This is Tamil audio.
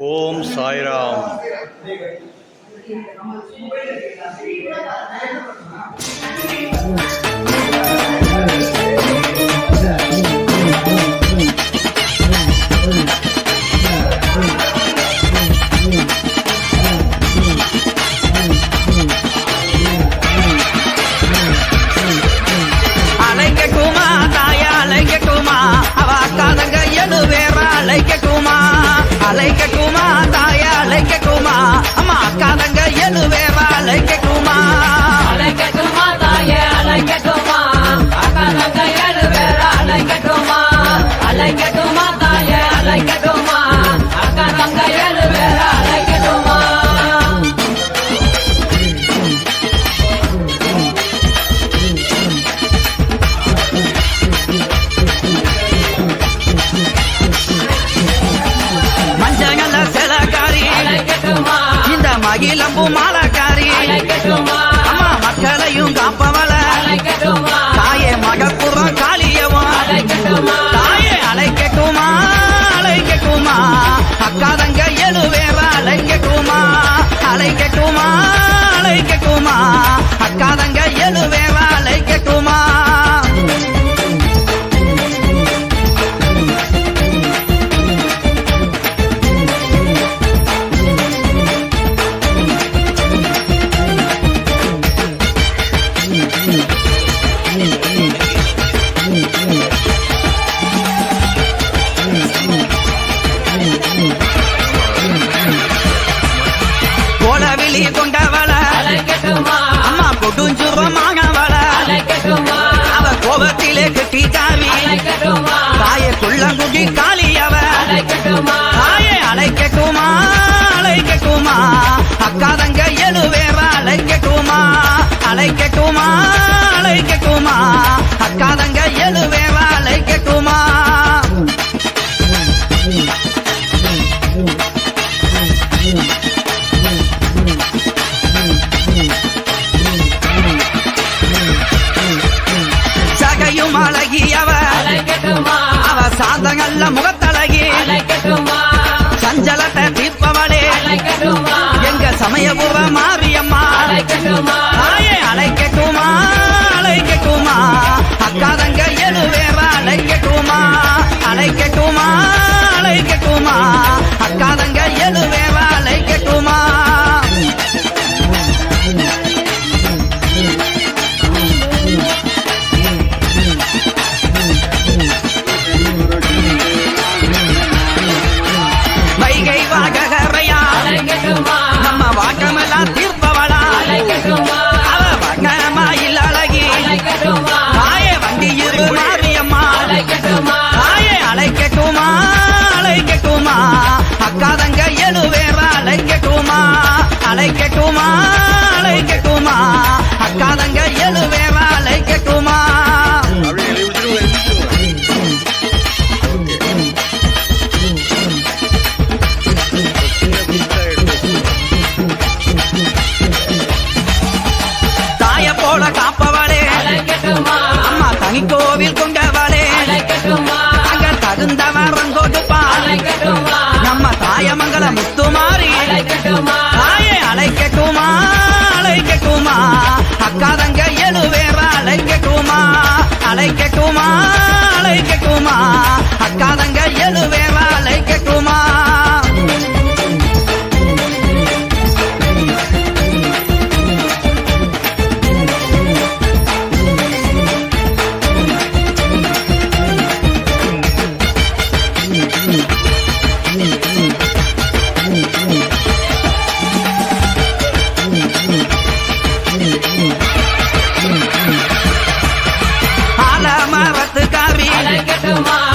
ஓம் சாய்ராம். கட்டும் மாலக்காரி. அம்மா மக்களையும் காப்பவன். கட்டும் சுபமான வள அவ கோபத்திலே கட்டி காமி தாயை குள்ள குடி காளி அவ தாயை அலைக்கட்டுமா சமயபுவ மாரியம்மா. தாயே அழைக்கட்டுமா அழைக்கட்டுமா அக்கா தங்க எழுவேற அழைக்கட்டுமா அழைக்கட்டுமா அழைக்கட்டுமா அக்கா தங்க எழுவேற அழைக்கட்டுமா latir get the money.